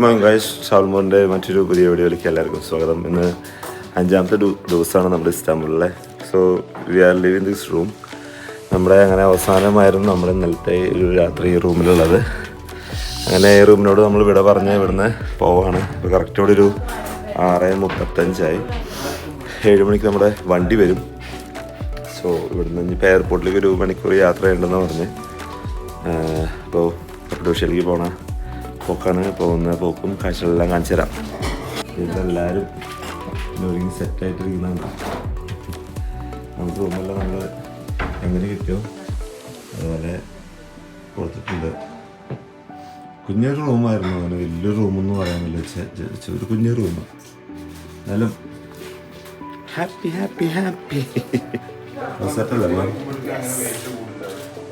Good morning guys ഷാൽമോറിന്റെ മറ്റൊരു പുതിയ വീഡിയോയിലേക്ക് എല്ലാവർക്കും സ്വാഗതം. ഇന്ന് അഞ്ചാമത്തെ ദിവസമാണ് നമ്മുടെ ഇസ്താംബുളിലെ. So we are living this room നമ്മുടെ അങ്ങനെ അവസാനമായിരുന്നു നമ്മുടെ ഇന്നലത്തെ ഒരു രാത്രി ഈ റൂമിലുള്ളത്. അങ്ങനെ ഈ റൂമിനോട് നമ്മൾ വിട പറഞ്ഞ് ഇവിടുന്ന് പോവാണ്. ഇപ്പോൾ കറക്റ്റോടെ ഒരു ആറ് മുപ്പത്തഞ്ചായി. ഏഴ് മണിക്ക് നമ്മുടെ വണ്ടി വരും. സോ ഇവിടുന്ന് ഇനിയിപ്പോൾ എയർപോർട്ടിലേക്ക് ഒരു മണിക്കൂർ യാത്ര ഉണ്ടെന്ന് പറഞ്ഞ് അപ്പോൾ കപ്പഡോഷ്യയിലേക്ക് പോണ പോക്കാണ്. പോകുന്ന പോക്കും കാഴ്ചകളെല്ലാം കാണിച്ചു തരാം. ഇതെല്ലാവരും സെറ്റ് സെറ്റായിട്ടിരിക്കുന്നുണ്ട് നമുക്ക് റൂമെല്ലാം നമ്മൾ എങ്ങനെ കിട്ടും അതുപോലെ കൊടുത്തിട്ടുണ്ട്. കുഞ്ഞൊരു റൂമായിരുന്നു അങ്ങനെ വലിയൊരു റൂമെന്ന് പറയാനില്ല ഒരു കുഞ്ഞു റൂം എന്നാലും ഹാപ്പി ഹാപ്പി ഹാപ്പി. സെറ്റല്ലേ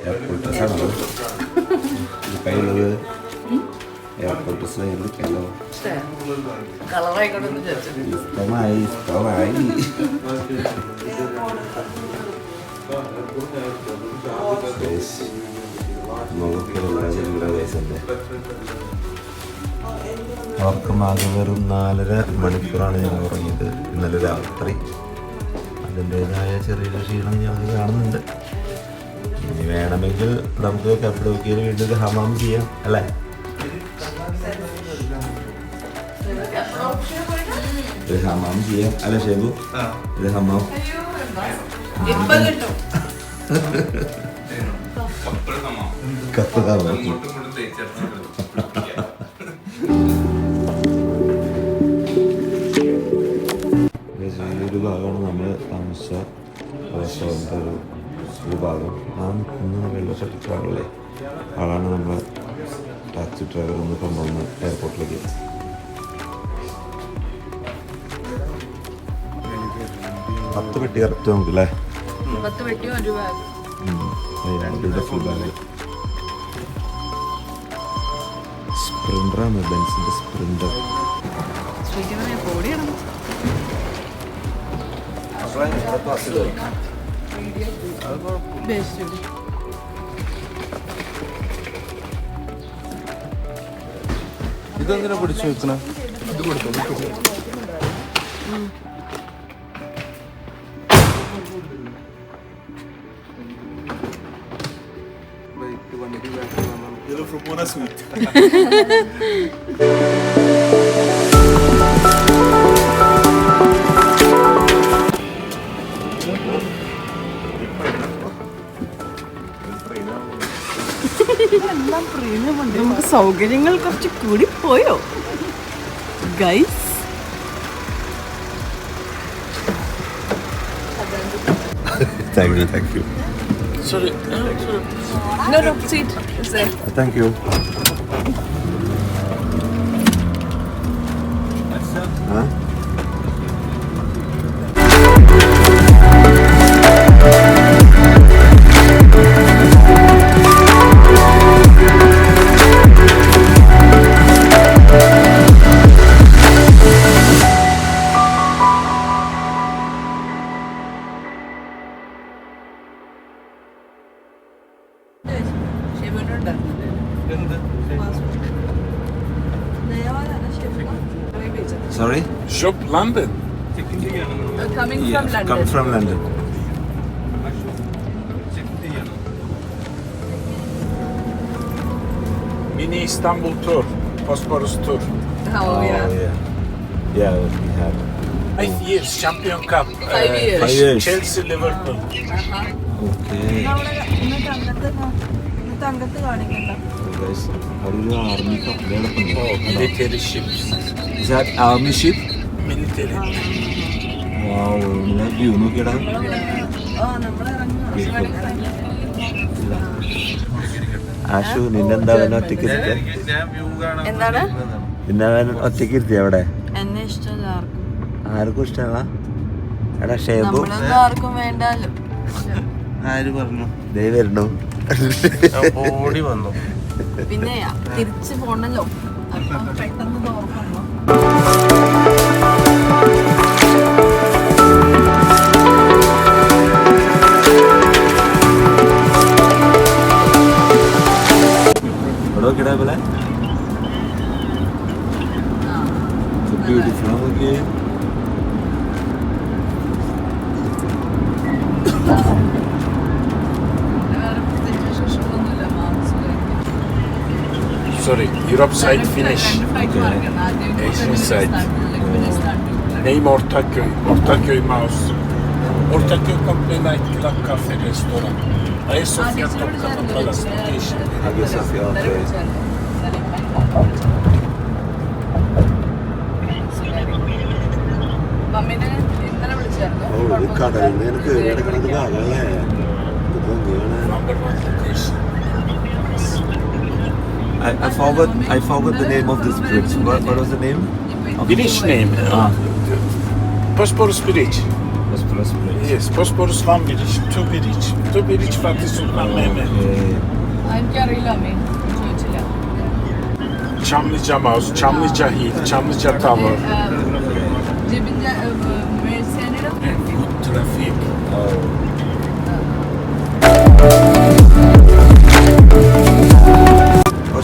എയർപോർട്ട് കയ്യിലുള്ളത്? എയർപോർട്ട് കളറായിക്കോട്ടെ വിചാരിച്ചു. ഇഷ്ടമായി ഇഷ്ടമായി. ഉറക്കമാകെ വെറും നാലര മണിക്കൂറാണ് ഞങ്ങൾ ഉറങ്ങിയത് ഇന്നലെ രാത്രി. അതിന്റെതായ ചെറിയൊരു ക്ഷീണം ഞാൻ കാണുന്നുണ്ട്. ഇനി വേണമെങ്കിൽ നമുക്ക് കപ്പിൾ വീണ്ടും ഹമാം ചെയ്യാം അല്ലേ? ഒരു ഹമാം ചെയ്യാം. അല്ല ഷേബു. ഒരു ഹമാം കപ്പ് ഒരു ഭാഗമാണ് നമ്മൾ താമസിച്ച ഒരു ഒരു ഭാഗം. ആ നിൽക്കുന്ന വെള്ള ഷർട്ട് ഡ്രൈവറല്ലേ ആളാണ് നമ്മളെ ടാക്സി ഡ്രൈവർ ഒന്ന് കൊണ്ടുവന്ന് എയർപോർട്ടിലേക്ക് പത്ത് പെട്ടി കറക്റ്റ് നമുക്ക് അല്ലേ പത്ത് വെട്ടിയോ ഒരു ബാഗ് രണ്ടിന്റെ ഫുൾ ബാഗ് പറയാ പൊടിയാണ് ബെസ്റ്റ് ഇതെന്തിനാ പിടിച്ചു വെക്കണ? ഇത് പ്രീമിയമുണ്ട് നമുക്ക് സൗകര്യങ്ങൾ കുറച്ച് കൂടി പോയോ? Guys thank you thank you No, no, seat. It's there. Thank you shop London? Uh, coming yeah, from London. Come from London. Mini Istanbul tour, Bosporus tour. Oh, oh yeah. yeah. Yeah, we have. Five oh. years Champion Cup. Five uh, years. Years. Chelsea, Liverpool. Uh-huh. Okay. Guys, how do you army? Oh, military ships. Is that army ship? Wow, ഇങ്ങനെ view നോക്കിയടാ. ആഷു നിന്നെന്താ അവൻ ഒറ്റയ്ക്ക് എന്താണ്? നിന്നെ അവൻ ഒറ്റയ്ക്ക് ഇരുത്തിയ അവിടെ? ആർക്കും ഇഷ്ടമല്ല എടാ ഷേബു. ആർക്കും വേണ്ടാലോ ആര് പറഞ്ഞു? ദേ വരുന്നു. ഓടി വന്നു. പിന്നെ തിരിച്ചു പോണല്ലോ. Look at that, Black. It's a beautiful again. Sorry, Europe side finish. Okay. Asian side. Name oh. Ortaköy. Ortaköy Mouse. Ortaköy komple nightclub, kafe, restoran. Restaurant. Ayasofya Topkapı Palace location. മമ്മീനെ ഇന്നലെ വിളിച്ചായിരുന്നു കടലിൽ നിന്ന് കയറി കിടക്കണത് കാണാല്ലേ ഇത് ഭംഗിയാണ് Number one location. I, I forgot I forgot the name of this bridge. What, what was the name? Bridge name. Ah. Bosporus Bridge. Bosphorus Bridge. Yes, Bosphorus one village, two village, two village Fatih Sultan Mehmet. Ayrıca Rilami. Çamlıca Mouse, Çamlıca Hill, Çamlıca Tower. Cebinde Mercedes. Food traffic. O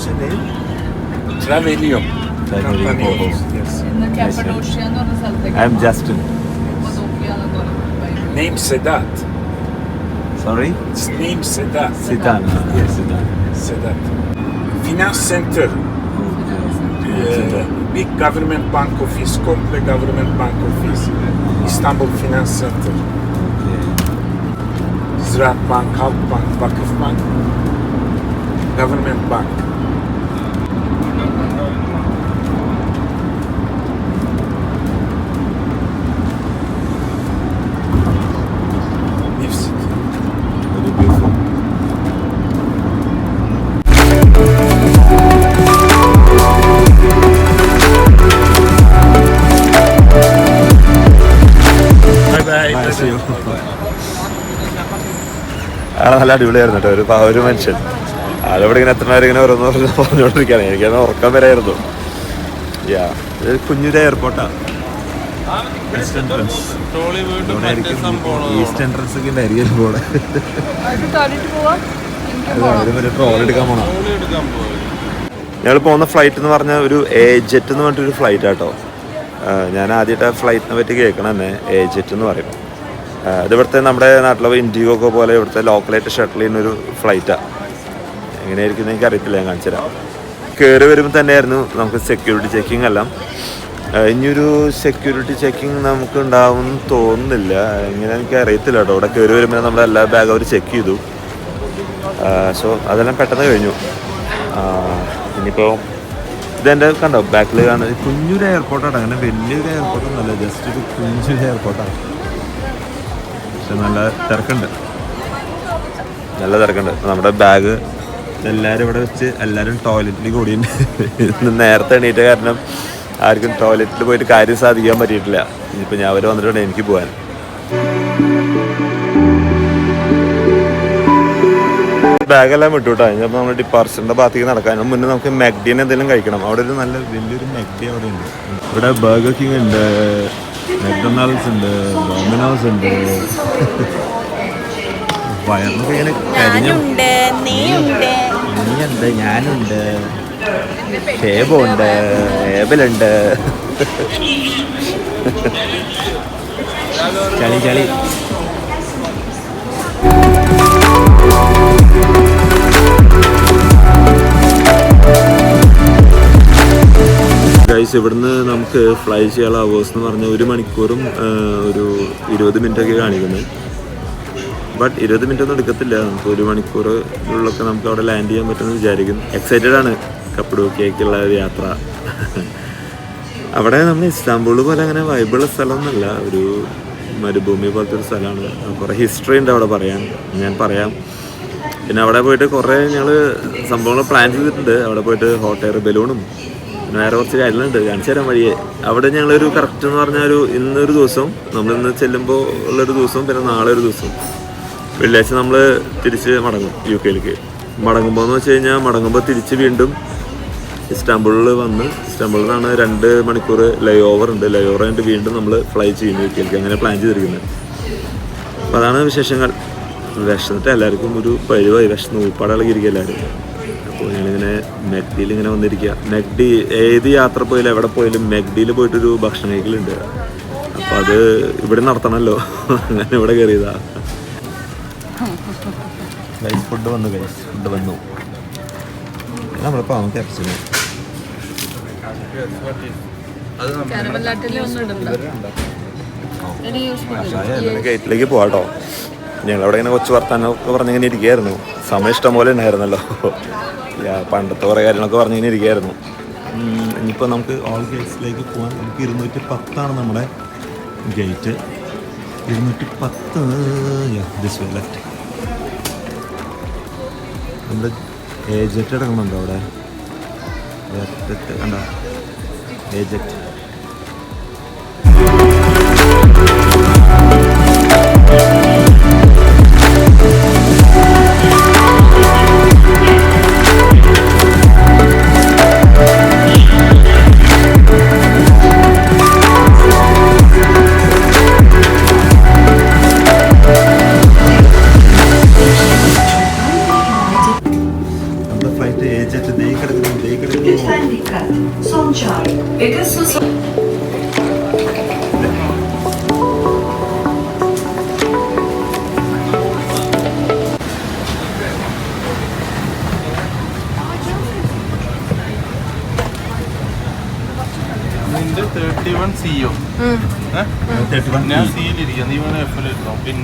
Travelium. Travelium. Yes. In the Cappadocian or the Celtic. I'm Justin name Sedat. Sorry? His name Sedat. Sedan. ha, ah, Yes. Sedan. Sedat. Finance Center. Uh, big government bank office, komple government bank office. İstanbul Finans Center. Ziraat Bank, Halk Bank, Vakıf Bank, Government Bank. നല്ല അടിപൊളിയായിരുന്നു കേട്ടോ. ഒരു ഒരു മനുഷ്യൻ. അതവിടെ ഇങ്ങനെ എത്ര നേരം ഇങ്ങനെ ഓരോന്ന് പറഞ്ഞ് പറഞ്ഞുകൊണ്ടിരിക്കുകയാണ്. എനിക്കത് ഉറക്കം വരായിരുന്നു യാ ഇത് കുഞ്ഞൊരു എയർപോർട്ടാണ് ഈസ്റ്റ് എൻട്രൻസ് ഒക്കെ ഉണ്ടായിരിക്കും പോണെ. അത് താഴേക്ക് പോവാം. എനിക്ക് ട്രോൾ എടുക്കാൻ പോണം. ഞങ്ങൾ പോകുന്ന ഫ്ലൈറ്റ് എന്ന് പറഞ്ഞാൽ ഒരു എ ജെറ്റ് എന്ന് പറഞ്ഞിട്ടൊരു ഫ്ലൈറ്റ് ആട്ടോ ഞാൻ ആദ്യമായിട്ട് ആ ഫ്ലൈറ്റിനെ പറ്റി കേൾക്കണം തന്നെ എ ജെറ്റ് എന്ന് പറയും ഇത് ഇവിടുത്തെ നമ്മുടെ നാട്ടിലെ ഇൻഡിഗോ ഒക്കെ പോലെ ഇവിടുത്തെ ലോക്കലായിട്ട് ഷട്ടിൽ ചെയ്യുന്ന ഒരു ഫ്ലൈറ്റാണ് എങ്ങനെയായിരിക്കും എനിക്ക് അറിയത്തില്ല ഞാൻ കാണിച്ചു തരാം കയറി വരുമ്പോൾ തന്നെയായിരുന്നു നമുക്ക് സെക്യൂരിറ്റി ചെക്കിംഗ് എല്ലാം. ഇനിയൊരു സെക്യൂരിറ്റി ചെക്കിംഗ് നമുക്ക് ഉണ്ടാവും തോന്നുന്നില്ല. എങ്ങനെ എനിക്ക് അറിയത്തില്ല കേട്ടോ. ഇവിടെ കയറി വരുമ്പോൾ നമ്മുടെ എല്ലാ ബാഗ് അവർ ചെക്ക് ചെയ്തു. സോ അതെല്ലാം പെട്ടെന്ന് കഴിഞ്ഞു. ഇനിയിപ്പോൾ ഇതെന്റെ കണ്ടോ? ബാക്കിൽ കാണുന്നത് കുഞ്ഞൊരു എയർപോർട്ടാണ് അങ്ങനെ വലിയൊരു എയർപോർട്ടൊന്നുമല്ല ജസ്റ്റ് ഒരു കുഞ്ഞൊരു എയർപോർട്ടാണ് പക്ഷെ നല്ല തിരക്കുണ്ട്. നല്ല തിരക്കുണ്ട്. നമ്മുടെ ബാഗ് എല്ലാവരും ഇവിടെ വെച്ച് എല്ലാവരും ടോയ്ലറ്റിൽ കൂടിയുണ്ട് ഇന്ന് നേരത്തെ എണീറ്റ കാരണം ആർക്കും ടോയ്ലറ്റിൽ പോയിട്ട് കാര്യം സാധിക്കാൻ പറ്റിയിട്ടില്ല. ഇനിയിപ്പോൾ ഞാൻ അവർ വന്നിട്ടുണ്ട് എനിക്ക് പോകാൻ ബാഗെല്ലാം വിട്ടു കേട്ടോ. കഴിഞ്ഞപ്പോൾ നമ്മൾ ഡിപ്പാർച്ചറിന്റെ ഭാഗത്തേക്ക് നടക്കാൻ. മുന്നേ നമുക്ക് മെഗ്ഡിന് എന്തെങ്കിലും കഴിക്കണം. അവിടെ ഒരു നല്ല വലിയൊരു മെഗ്ഡി അവിടെ ഉണ്ട്. ഇവിടെ ബർഗർ കിങ് ഉണ്ട്. മെക്ഡൊണാൾഡ്സ് ഉണ്ട് ഡോമിനോസ് ഉണ്ട്. വയറിനൊക്കെ ഇങ്ങനെ കരിഞ്ഞു നീയുണ്ട് ഞാനുണ്ട്. ഷേബുണ്ട് ഏബലുണ്ട്. ചളി ചളി. ഗൈസ് ഇവിടുന്ന് നമുക്ക് ഫ്ലൈ ചെയ്യാനുള്ള അവേഴ്സ് എന്ന് പറഞ്ഞാൽ ഒരു മണിക്കൂറും ഒരു ഇരുപത് മിനിറ്റ് ഒക്കെ കാണിക്കുന്നത് ബട്ട് ഇരുപത് മിനിറ്റ് ഒന്നും എടുക്കത്തില്ല. നമുക്ക് ഒരു മണിക്കൂറിനുള്ളൊക്കെ നമുക്ക് അവിടെ ലാൻഡ് ചെയ്യാൻ പറ്റുമെന്ന് വിചാരിക്കും എക്സൈറ്റഡ് ആണ്. കപ്പഡോക്കിയേക്കുള്ള യാത്ര. അവിടെ നമ്മൾ ഇസ്താംബൂൾ പോലെ അങ്ങനെ വൈബിളുള്ള സ്ഥലമൊന്നുമല്ല. ഒരു മരുഭൂമി പോലത്തെ ഒരു സ്ഥലമാണ്. കുറേ ഹിസ്റ്ററി ഉണ്ട് അവിടെ പറയാൻ. ഞാൻ പറയാം. പിന്നെ അവിടെ പോയിട്ട് കുറേ ഞങ്ങൾ സംഭവങ്ങൾ പ്ലാൻ ചെയ്തിട്ടുണ്ട്. അവിടെ പോയിട്ട് ഹോട്ട് എയർ ബലൂണും വേറെ കുറച്ച് കാര്യങ്ങളുണ്ട്. കാണിച്ചു തരാൻ വഴിയെ. അവിടെ ഞങ്ങളൊരു കറക്റ്റ് എന്ന് പറഞ്ഞാൽ ഒരു ഇന്നൊരു ദിവസം നമ്മൾ ഇന്ന് ചെല്ലുമ്പോൾ ഉള്ളൊരു ദിവസം പിന്നെ നാളെ ഒരു ദിവസം. വെള്ളിയാഴ്ച നമ്മൾ തിരിച്ച് മടങ്ങും യു കെയിലേക്ക് മടങ്ങുമ്പോൾ എന്ന് വെച്ച് കഴിഞ്ഞാൽ മടങ്ങുമ്പോൾ തിരിച്ച് വീണ്ടും ഇസ്താംബുളിൽ വന്ന് ഇസ്താംബുളിൽ നിന്നാണ് രണ്ട് മണിക്കൂർ ലേ ഓവർ ഉണ്ട്. ലേ ഓവർ കഴിഞ്ഞിട്ട് വീണ്ടും നമ്മൾ ഫ്ലൈ ചെയ്യുന്നു യു കെയിലേക്ക് അങ്ങനെ പ്ലാൻ ചെയ്തിരിക്കുന്നത് അപ്പോൾ അതാണ് വിശേഷങ്ങൾ. വിശന്നിട്ട് എല്ലാവർക്കും ഒരു പരിവായി വിശന്ന് ഉൾപ്പാടെ ഇളകിയിരിക്കും എല്ലാവരും. അപ്പോൾ ഞങ്ങളിങ്ങനെ മെഗ്ഡിയിൽ ഇങ്ങനെ വന്നിരിക്കുക. മെഗ്ഡി ഏത് യാത്ര പോയാലും എവിടെ പോയാലും മെഗ്ഡിയിൽ പോയിട്ടൊരു ഭക്ഷണം കഴിക്കലുണ്ട്. അപ്പോൾ അത് ഇവിടെ നടത്തണമല്ലോ അങ്ങനെ ഇവിടെ കയറിയതാ. ഗൈസ് ഫുഡ് വന്നു ഗൈസ് ഫുഡ് വന്നു. നമ്മളിപ്പോൾ അവൻ കരച്ചിന് ഗേറ്റിലേക്ക് പോവാട്ടോ. ഞങ്ങളവിടെ ഇങ്ങനെ കൊച്ചു വർത്താനമൊക്കെ പറഞ്ഞിങ്ങനെ ഇരിക്കുകയായിരുന്നു. സമയം ഇഷ്ടം പോലെ ഉണ്ടായിരുന്നല്ലോ. പണ്ടത്തെ കുറേ കാര്യങ്ങളൊക്കെ പറഞ്ഞിങ്ങനെ ഇരിക്കുകയായിരുന്നു. ഇനിയിപ്പോൾ നമുക്ക് ഓൾ ഗേറ്റ്സിലേക്ക് പോകാൻ നമുക്ക് ഇരുന്നൂറ്റി പത്താണ് നമ്മുടെ ഗേറ്റ് ഇരുന്നൂറ്റി പത്ത് നമ്മുടെ ഏജറ്റ് അടങ്ങുന്നുണ്ടോ അവിടെ? കണ്ട? Agent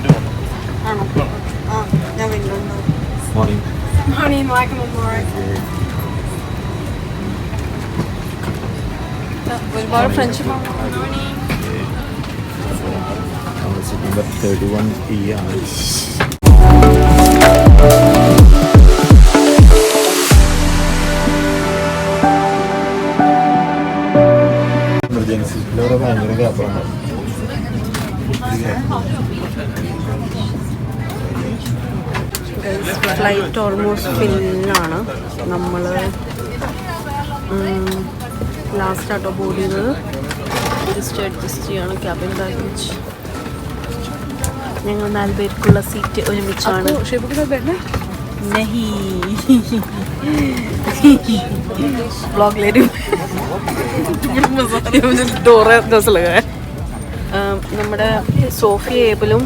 ഇരുന്നോ പ്രിന്റ് വേണം മോർണിംഗ് ഒരുപാട് ഫ്രണ്ട്ഷിപ്പ് നമ്മുടെ seat number thirty one E ആണ് എമർജൻസി ഇവിടെ ഭയങ്കര ഗ്യാപ്പാണ് ഫ്ലൈറ്റ് ഓൾമോസ്റ്റ് ഫില്ലാണ് നമ്മൾ ലാസ്റ്റ് ആട്ടോ ബോർഡ് ചെയ്തത് ജസ്റ്റ് അഡ്ജസ്റ്റ് ചെയ്യാണ് ക്യാബിൻ ബാഗേജ് ഞങ്ങൾ നാല് പേർക്കുള്ള സീറ്റ് ഒരുമിച്ചാണ്. നഹി. ബ്ലോഗിലേരും ഡോറ് നമ്മുടെ സോഫിയ ഏബിളും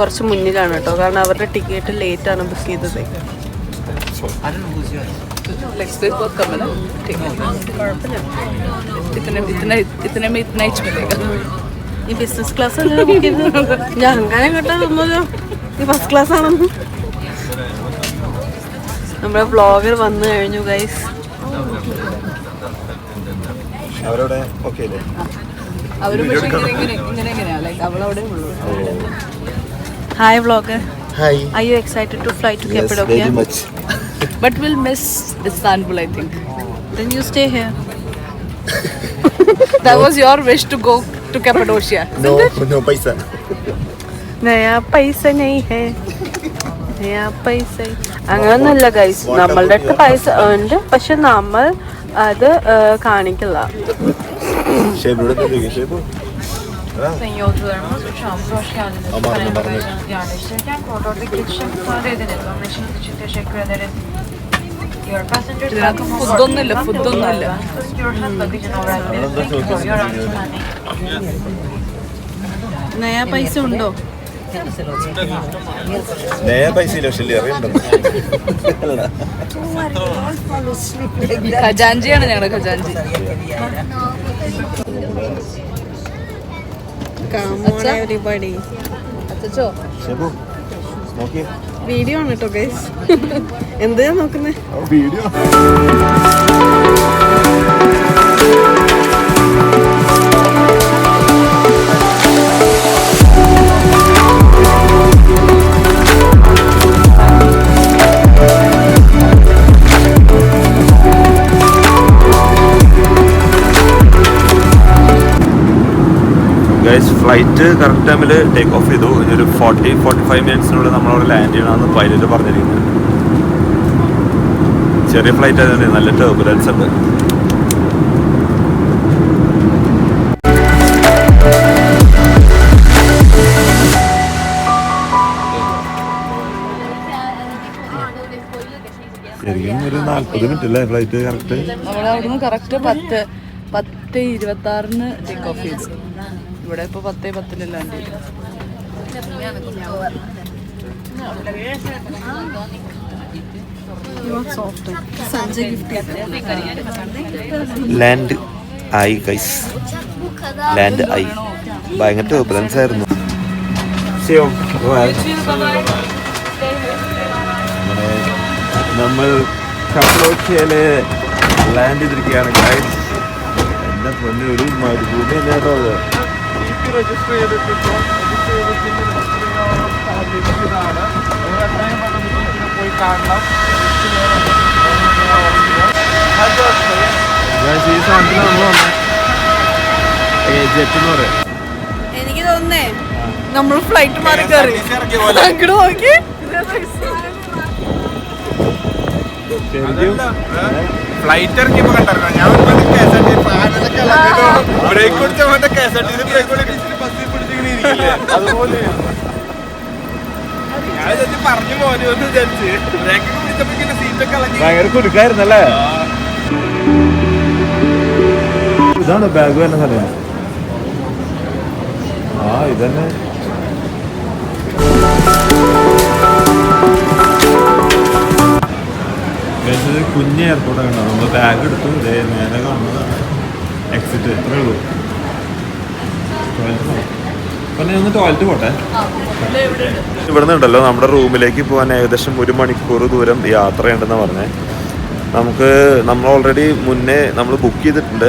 കുറച്ച് മുന്നിലാണ് കേട്ടോ. കാരണം അവരുടെ ടിക്കറ്റ് ലേറ്റ് ആണ് ബുക്ക് ചെയ്തത്. ഈ ബിസിനസ് ക്ലാസ് ബുക്ക് ചെയ്തത്? ഞാൻ അങ്ങനെ കേട്ടോ തോന്നുമല്ലോ ഈ ഫസ്റ്റ് ക്ലാസ് ആണെന്ന്. നമ്മുടെ വ്ളോഗർ വന്നു കഴിഞ്ഞു ഗൈസ് അവരവിടെ ഓക്കെ അല്ലേ hi vlogger hi I you excited to fly to very Cappadocia much But we'll miss Istanbul, I think. Then you stay here. That was your wish to go to Cappadocia. No no പൈസ നയാ പൈസ നെയ് ഹേ നയാ പൈസ അങ്ങനൊന്നുമില്ല guys നമ്മളുടെ അടുത്ത് പൈസ ഉണ്ട് പക്ഷെ നമ്മൾ അത് കാണിക്കില്ല Sayın yolcularımız uçağımıza hoş geldiniz. Aman Karayel aman. bagajınızı yerleştirirken koridordaki geçişe müsaade ediniz. Anlayışınız için teşekkür ederiz. Your passengers ഇതിനകത്ത് welcome food aboard. ഒന്നുമില്ല, food ഒന്നുമില്ല. Put your hand luggage and override this. Thank you for your understanding. നയാ പൈസ ഉണ്ടോ നേ പൈസ ഇല്ല പക്ഷെ അറിയണ്ടോ ഖജാൻജിയാണ് ഞങ്ങളുടെ ഖജാൻജി വീഡിയോ ആണ് കേട്ടോ ഗൈസ് എന്തിനാ നോക്കുന്നേ? വീഡിയോ. ഗൈസ് ഫ്ലൈറ്റ് കറക്റ്റ് ടൈമിൽ ടേക്ക് ഓഫ് ചെയ്തു. ഇനി ഒരു ഫോർട്ടി ഫോർട്ടി ഫൈവ് മിനിറ്റ്സിനുള്ളിൽ നമ്മളവിടെ ലാൻഡ് ചെയ്യണമെന്ന് പൈലറ്റ് പറഞ്ഞിരിക്കുന്നത് ചെറിയ ഫ്ലൈറ്റ് ആയതുകൊണ്ട് നല്ല ടർബുലൻസ് ഉണ്ട്. ശരിക്കും ഒരു നാല്പത് മിനിറ്റ് അല്ലേ ഫ്ലൈറ്റ് കറക്റ്റ് നമ്മളവിടുന്ന് കറക്റ്റ് പത്ത് പത്ത് ഇരുപത്തി ആറിന് ടേക്ക് ഓഫ് ചെയ്തു. ഇവിടെ ഇപ്പൊ പത്തേ പത്തിന് ലാൻഡ് ചെയ്തു ലാൻഡ് ആയി ഗൈസ് ലാൻഡ് ആയി ഭയങ്കര ടൂർബുലൻസ് ആയിരുന്നു. നമ്മൾ കപ്പലോക്കിയയിൽ ലാൻഡ് ചെയ്തിരിക്കുകയാണ് ഗൈസ് എന്റെ പൊന്നെ ഒരു മരുഭൂമി തന്നെ രജിസ്റ്റർ ചെയ്തിട്ടിപ്പോ രജിസ്റ്റർ ചെയ്തിട്ട് രജിസ്റ്റർ ഇതാണ് നിങ്ങൾ എത്രയും പെട്ടെന്ന് ബീച്ചിൽ പോയി കാണണം എനിക്ക് തോന്നുന്നേ നമ്മൾ ഫ്ലൈറ്റ് മാറി കയറി അങ്ങോട്ട് നോക്കി ഫ്ലൈറ്റ് ഇറങ്ങിയപ്പോ കണ്ടായിരുന്നു? ഞാൻ ബ്രേക്ക് പിടിച്ച മറ്റേ K S R T C brake ബസ്സിൽ പിടിച്ചിങ്ങനെ അതുപോലെ. ഞാൻ പറഞ്ഞു പോലും എന്ന് വിചാരിച്ച്. ബ്രേക്ക് പിടിച്ചപ്പോ ഇങ്ങനെ സീറ്റൊക്കെ ഇളകി. ഭയങ്കര കുലുക്കായിരുന്നല്ലേ ഇതാണ് ബാഗ് വരുന്ന സ്ഥലം. ആ ഇതന്നെ. കുഞ്ഞ് എയർപോർട്ടാണ് നമ്മൾ ബാഗ് എടുത്തു. ഇതേ നേരെ കാണുന്നതാണ്. എക്സിറ്റ് എത്രയേ ഉള്ളൂ. പിന്നെ ടോയ്ലറ്റ് പോട്ടെ. ഇവിടുന്ന് ഉണ്ടല്ലോ നമ്മുടെ റൂമിലേക്ക് പോകാൻ ഏകദേശം ഒരു മണിക്കൂർ ദൂരം യാത്രയുണ്ടെന്ന് പറഞ്ഞേ. നമുക്ക് നമ്മൾ ഓൾറെഡി മുന്നേ നമ്മൾ ബുക്ക് ചെയ്തിട്ടുണ്ട്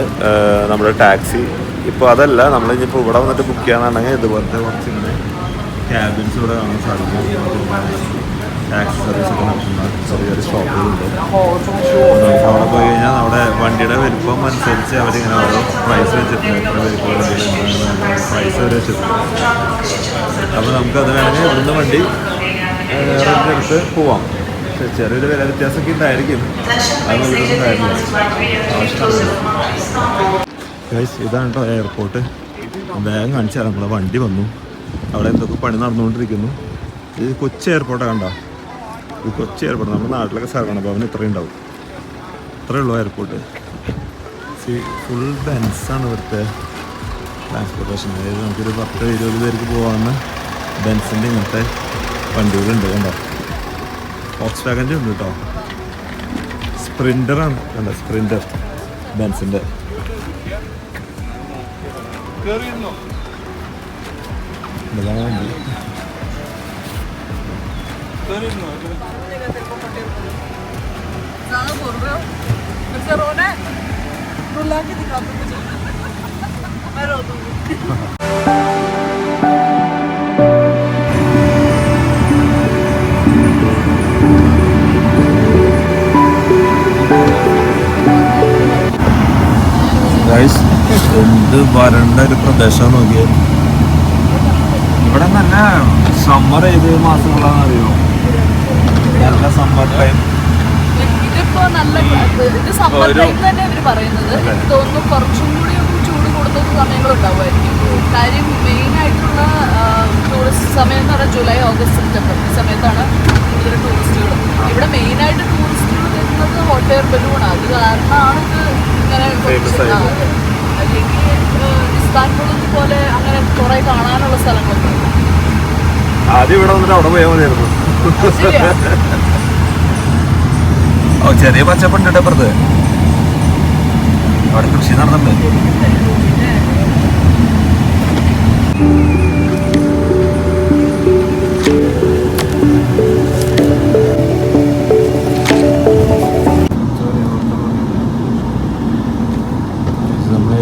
നമ്മുടെ ടാക്സി. ഇപ്പോൾ അതല്ല നമ്മൾ ഇനിയിപ്പോൾ ഇവിടെ വന്നിട്ട് ബുക്ക് ചെയ്യാനാണെങ്കിൽ ഇതുപോലത്തെ കുറച്ച് ക്യാബിൻസ് ഇവിടെ കാണാൻ സാധിക്കും. ടാക്സി സർവീസ് ഒക്കെ നടത്തുന്ന ചെറിയൊരു ചെറിയ ഷോപ്പുകളുണ്ട് അവിടെ പോയി കഴിഞ്ഞാൽ അവിടെ വണ്ടിയുടെ വലിപ്പം അനുസരിച്ച് അവരിങ്ങനെ ഓരോ പ്രൈസ് വെച്ചിട്ടുണ്ട് എത്ര വലിപ്പം പ്രൈസ് വരെ വെച്ചിട്ടുണ്ട് അപ്പോൾ നമുക്കത് വേണമെങ്കിൽ ഇവിടുന്ന് വണ്ടി റെന്റ് എടുത്ത് പോവാം ചെറിയൊരു വില വ്യത്യാസമൊക്കെ ഉണ്ടായിരിക്കും അത് ഇതാണ് കേട്ടോ എയർപോർട്ട് വേഗം കാണിച്ചു തരാം നമ്മളെ വണ്ടി വന്നു. അവിടെ എന്തൊക്കെ പണി നടന്നുകൊണ്ടിരിക്കുന്നു. ഇത് കൊച്ചി എയർപോർട്ടാണ് കണ്ടോ? ഇത് കൊച്ചി എയർപോർട്ട് നമ്മുടെ നാട്ടിലൊക്കെ സർവണ ഭവൻ ഇത്രയും ഉണ്ടാവും. ഇത്രയേ ഉള്ളൂ എയർപോർട്ട് സി ഫുൾ ബെൻസാണ് ഇവിടുത്തെ ട്രാൻസ്പോർട്ടേഷൻ അതായത് നമുക്കൊരു പത്ത് ഇരുപത് പേർക്ക് പോകാവുന്ന ബെൻസിന്റെ ഇങ്ങനത്തെ വണ്ടികളുണ്ട് കണ്ടോ? ഓക്സ് വാഗന്റെ ഉണ്ട് കേട്ടോ. സ്പ്രിന്ററാണ് കണ്ടോ? സ്പ്രിന്റർ ബെൻസിന്റെ ഇതാണ് വണ്ടി. കേറിയിരുന്നോ ഗൈസ് എന്ത് വരണ്ട ഒരു പ്രദേശം നോക്കിയത് ഇവിടെ നല്ല സമ്മർ ഏത് മാസങ്ങളാണെന്ന് അറിയോ നല്ല സമ്മർ ടൈം ഇതിപ്പോ നല്ല ഇത് സമ്മർ ടൈം തന്നെ ഇവർ പറയുന്നത്. എനിക്ക് തോന്നുന്നു കുറച്ചും കൂടി ഒരു ചൂട് കൂടുന്ന സമയങ്ങൾ ഉണ്ടാവുമായിരിക്കും. കാര്യം മെയിൻ ആയിട്ടുള്ള ടൂറിസ്റ്റ് സമയം എന്ന് പറഞ്ഞാൽ ജൂലൈ ഓഗസ്റ്റ് സെപ്റ്റംബർ ഈ സമയത്താണ് കൂടുതൽ ടൂറിസ്റ്റുകൾ ഇവിടെ മെയിൻ ആയിട്ട് ടൂറിസ്റ്റുകൾ വരുന്നത് ഹോട്ട് എയർ ബലൂൺ അത് കാരണമാണ് ഇത് ഇങ്ങനെ. അല്ലെങ്കിൽ ഇസ്താൻബുൾ പോലെ അങ്ങനെ കുറെ കാണാനുള്ള സ്ഥലങ്ങളൊക്കെ. ആദ്യം ഇവിടെ വന്നിട്ട് അവിടെ പോയാൽ മതിയായിരുന്നു. ചെറിയ പച്ചപ്പുണ്ട് കേട്ടോ അപ്പുറത്ത് അവിടെ കൃഷി നടന്നിട്ടുണ്ട്.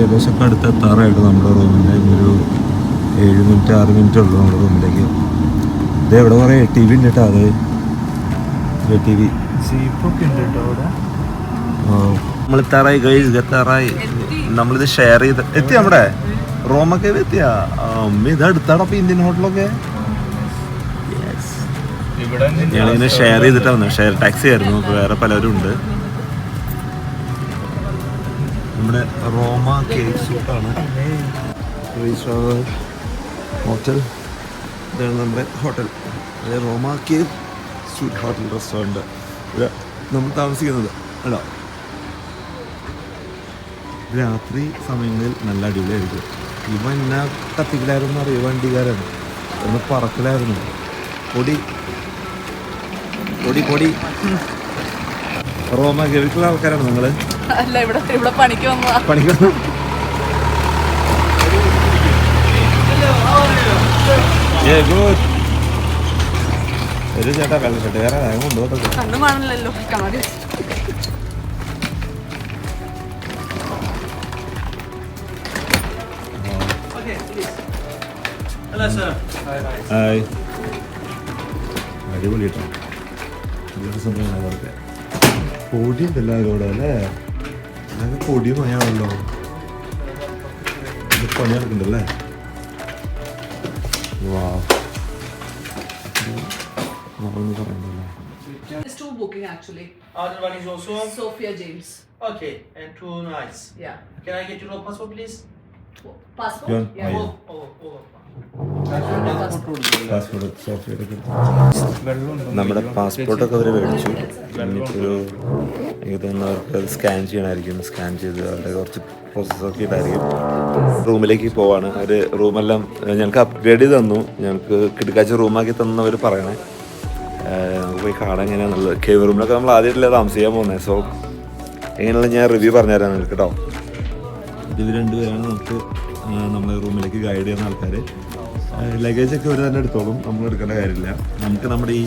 ഏകദേശമൊക്കെ അടുത്ത് എത്താറായിട്ട് നമ്മുടെ റൂമിന്റെ ഒരു ഏഴ് മിനിറ്റ് ആറ് മിനിറ്റ് ഉള്ളൂ നമ്മുടെ റൂമിലേക്ക്. ഇത് എവിടെ കുറേ ടി വി ഉണ്ട് കേട്ടോ അത്. T V. സീപ്പൊക്കെ ഉണ്ട് കേട്ടോ അവിടെ നമ്മൾ എത്താറായി ഗൈസ് എത്താറായി. നമ്മളിത് ഷെയർ ചെയ്ത് എത്തി നമ്മുടെ റോമൊക്കെ എത്തിയ? അമ്മ ഇത് അടുത്താണ് അപ്പൊ ഇന്ത്യൻ ഹോട്ടലൊക്കെ? ഞങ്ങളിങ്ങനെ ഷെയർ ചെയ്തിട്ടാ വന്നത്. ഷെയർ ടാക്സി ആയിരുന്നു. അപ്പൊ വേറെ പലരും ഉണ്ട്. നമ്മുടെ റോമ കേക്ക് സൂട്ടാണ് ഹോട്ടൽ ഇതാണ് നമ്മുടെ hotel Roma cave suite hotel restaurant നമ്മൾ താമസിക്കുന്നത്. അല്ല രാത്രി സമയങ്ങളിൽ നല്ല അടിപൊളിയായിരിക്കും. ഇവൻ എന്നാ കത്തിക്കലായിരുന്നു അറിയോ? വണ്ടിക്കാരാണ്. ഒന്ന് പറക്കലായിരുന്നു. പൊടി. പൊടി പൊടി. റോമ ഗവിക്കുള്ള ആൾക്കാരാണ് നിങ്ങൾ. അല്ല ഇവിടെ ഇവിടെ പണിക്ക് പണിക്കണം Yeah, good. ഒരു ചേട്ടാ വെള്ള ചേട്ടുകാരാ ഞാൻ കൊണ്ടുപോകട്ടെ കണ്ണു കാണില്ലല്ലോ കാര്യം ഹായ് അടിപൊളി കേട്ടോ. സംഭവമാണ് അവർക്ക് അല്ലേ? അതൊക്കെ പൊടി മയാണല്ലോ. ഇത് വാ. നമ്മളൊന്നും പറയണ്ടല്ലോ It's two booking actually. Other one is also Sophia James. okay, and two nights. Yeah. Can I get your passport, please? Passport? Yeah. Yeah. Oh, Oh, oh. Passport നമ്മുടെ പാസ്പോർട്ടൊക്കെ അവർ മേടിച്ചു എന്നിട്ടൊരു എനിക്ക് തോന്നുന്നു അവർക്ക് അത് സ്കാൻ ചെയ്യണമായിരിക്കും സ്കാൻ ചെയ്ത് അവരുടെ കുറച്ച് പ്രോസസ്സൊക്കെ ഇട്ടായിരിക്കും റൂമിലേക്ക് പോവാണ് അവർ റൂമെല്ലാം ഞങ്ങൾക്ക് അപ്ഗ്രേഡ് ചെയ്ത് തന്നു ഞങ്ങൾക്ക് കിടക്കാച്ച റൂമാക്കി തന്നവർ പറയണേ പോയി കാണാൻ എങ്ങനെയാണ് നല്ലത് കേവ് റൂമിലൊക്കെ നമ്മൾ ആദ്യമായിട്ടല്ലേ താമസിക്കാൻ പോകുന്നത് സോ എങ്ങനെയുള്ള ഞാൻ റിവ്യൂ പറഞ്ഞുതരാം നിങ്ങൾക്ക് കേട്ടോ ഇത് രണ്ടുപേരാണ് നമുക്ക് നമ്മളെ റൂമിലേക്ക് ഗൈഡ് ചെയ്യുന്ന ആൾക്കാർ ലഗേജ് ഒക്കെ ഒരു തന്നെ എടുത്തോളും നമ്മൾ എടുക്കേണ്ട കാര്യമില്ല നമുക്ക് നമ്മുടെ ഈ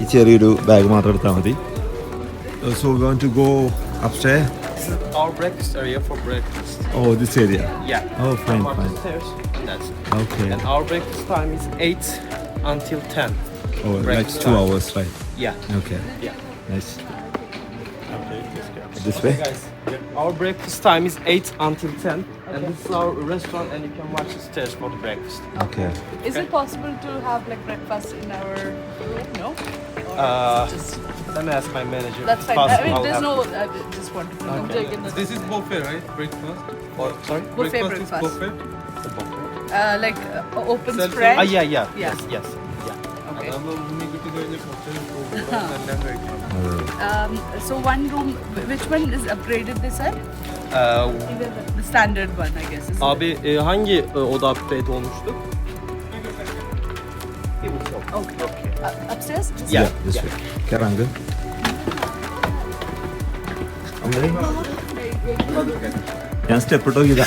ഈ ചെറിയൊരു ബാഗ് മാത്രം എടുത്താൽ മതി so gonna to go upstairs Our breakfast area for breakfast. Oh, this area? Yeah. Oh, fine, fine. upstairs. That's it. Okay. And our breakfast time is 8 until 10. Oh, like two hours, right? Yeah. Okay. Yeah. Nice. This way? Guys, our breakfast time is 8 until 10, and this is our restaurant, and you can watch the stairs for the breakfast. Okay. Is it possible to have like breakfast in our room? No? Uh, just... Let me ask my manager. That's fine. I mean, there's no. I just wanted to. Okay. This is buffet, right? Breakfast? Or, sorry? Buffet breakfast. is breakfast. buffet? Uh, like uh, open Self- spread? Ah, yeah, yeah. Yeah. Yes, yes. Um, so one room. Which one is upgraded? This one? Uh, The standard one, I guess. Is it? abi e, hangi e, oda upgrade olmuştu? Okay. Uh, upstairs? Just Yeah. This way കയറാങ്ക് ഞാൻ step ഇട്ടോ ഇതാ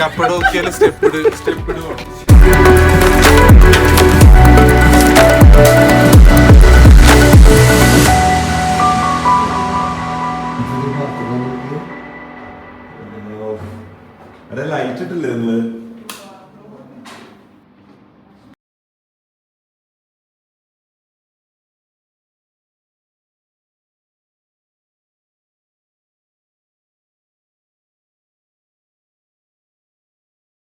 കപ്പടോക്കിയാൽ step ഇട് step light ഇട്ടില്ലേ നിങ്ങള്